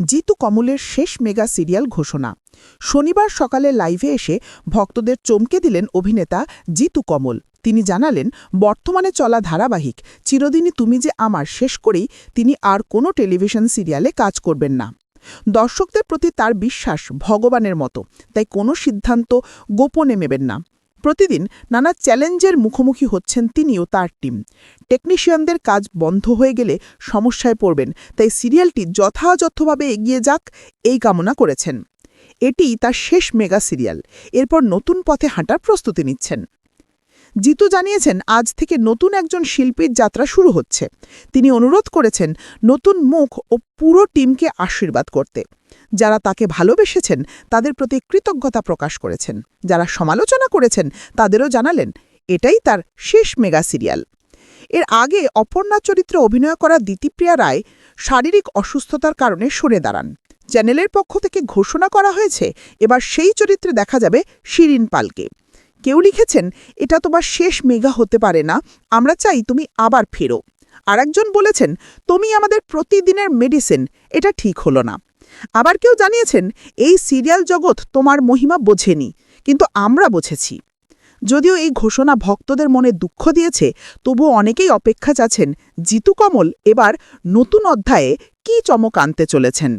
জিতু কমলের শেষ mega serial ঘোষণা। শনিবার সকালে লাইভে এসে ভক্তদের চমকে দিলেন অভিনেতা জিতু কমল। তিনি জানালেন, বর্তমানে চলা ধারাবাহিক। চিরদিনই তুমি যে আমার, শেষ করেই তিনি আর কোনো টেলিভিশন সিরিয়ালে কাজ করবেন না। দর্শকদের প্রতি তার বিশ্বাস ভগবানের মতো, তাই কোনো সিদ্ধান্ত গোপনে নেবেন না। প্রতিদিন নানা চ্যালেঞ্জের মুখোমুখি হচ্ছেন তিনি ও তার টিম। টেকনিশিয়ানদের কাজ বন্ধ হয়ে গেলে সমস্যায় পড়বেন, তাই সিরিয়ালটি যথাযথভাবে এগিয়ে যাক এই কামনা করেছেন। এটি তার শেষ মেগা সিরিয়াল। এরপর নতুন পথে হাঁটার প্রস্তুতি নিচ্ছেন। জিতু জানিয়েছেন, আজ থেকে নতুন একজন শিল্পীর যাত্রা শুরু হচ্ছে। তিনি অনুরোধ করেছেন, নতুন মুখ ও পুরো টিমকে আশীর্বাদ করতে। যারা তাকে ভালোবেসেছেন, তাদের প্রতি কৃতজ্ঞতা প্রকাশ করেছেন। যারা সমালোচনা করেছেন, তাদেরও জানালেন, এটাই তার শেষ মেগা সিরিয়াল। এর আগে অপর্ণা চরিত্রে অভিনয় করা দিতিপ্রিয়া রায় শারীরিক অসুস্থতার কারণে সরে দাঁড়ান। চ্যানেলের পক্ষ থেকে ঘোষণা করা হয়েছে, এবার সেই চরিত্রে দেখা যাবে শিরিন পালকে। কেউ লিখেছেন, এটা তোমার শেষ মেগা হতে পারে না, আমরা চাই তুমি আবার ফেরো। আরেকজন বলেছেন, তুমি আমাদের প্রতিদিনের মেডিসিন এটা ঠিক হলো না। আবার কেউ জানিয়েছেন, এই সিরিয়াল জগৎ তোমার মহিমা বোঝেনি, কিন্তু আমরা বুঝেছি। যদিও এই ঘোষণা ভক্তদের মনে দুঃখ দিয়েছে, তবুও অনেকেই অপেক্ষা চাচ্ছেন, জিতু কমল এবার নতুন অধ্যায়ে কী চমক আনতে চলেছেন?